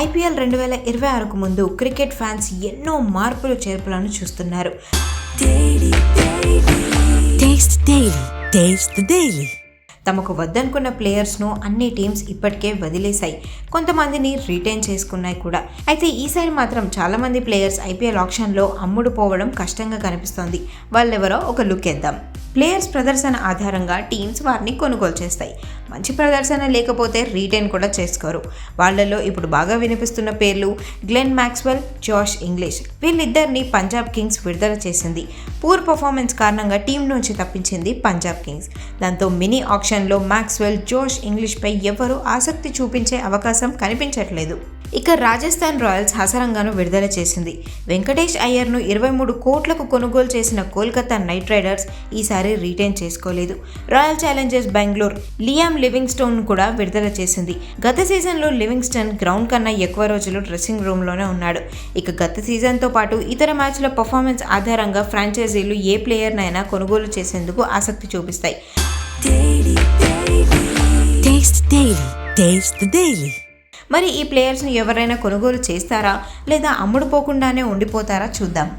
IPL రెండు వేల ఇరవై ఆరుకు ముందు క్రికెట్ ఫ్యాన్స్ ఎన్నో మార్పులు చేర్పులను చూస్తున్నారు. తమకు వద్దనుకున్న ప్లేయర్స్ను అన్ని టీమ్స్ ఇప్పటికే వదిలేశాయి. కొంతమందిని రిటైన్ చేసుకున్నాయి కూడా. అయితే ఈసారి మాత్రం చాలామంది ప్లేయర్స్ ఐపీఎల్ ఆప్షన్లో అమ్ముడు పోవడం కష్టంగా కనిపిస్తోంది. వాళ్ళెవరో ఒక లుక్ వేద్దాం. ప్లేయర్స్ ప్రదర్శన ఆధారంగా టీమ్స్ వారిని కొనుగోలు చేస్తాయి. మంచి ప్రదర్శన లేకపోతే రీటైన్ కూడా చేసుకోరు. వాళ్ళలో ఇప్పుడు బాగా వినిపిస్తున్న పేర్లు గ్లెన్ మ్యాక్స్వెల్ జాష్ ఇంగ్లీష్. వీళ్ళిద్దరిని పంజాబ్ కింగ్స్ విడుదల చేసింది. పూర్ పర్ఫార్మెన్స్ కారణంగా టీం నుంచి తప్పించింది పంజాబ్ కింగ్స్. దాంతో మినీ ఆప్షన్లో మ్యాక్స్వెల్ జోష్ ఇంగ్లీష్పై ఎవరూ ఆసక్తి చూపించే అవకాశం కనిపించట్లేదు. ఇక రాజస్థాన్ రాయల్స్ హసరంగాను విడుదల చేసింది. వెంకటేష్ అయ్యర్ను ఇరవై మూడు కోట్లకు కొనుగోలు చేసిన కోల్కతా నైట్ రైడర్స్ ఈసారి రీటైన్ చేసుకోలేదు. Royal challengers Bengaluru Liam Livingstone కూడా విడుదల చేసింది. గత సీజన్లో లివింగ్స్టన్ గ్రౌండ్ కన్నా ఎక్కువ రోజులు డ్రెస్సింగ్ రూమ్లోనే ఉన్నాడు. ఇక గత సీజన్తో పాటు ఇతర మ్యాచ్ల పర్ఫార్మెన్స్ ఆధారంగా ఫ్రాంచైజీలు ఏ ప్లేయర్నైనా కొనుగోలు చేసేందుకు ఆసక్తి చూపిస్తాయి. మరి ఈ ప్లేయర్స్ను ఎవరైనా కొనుగోలు చేస్తారా లేదా అమ్ముడుపోకుండానే ఉండిపోతారా చూద్దాం.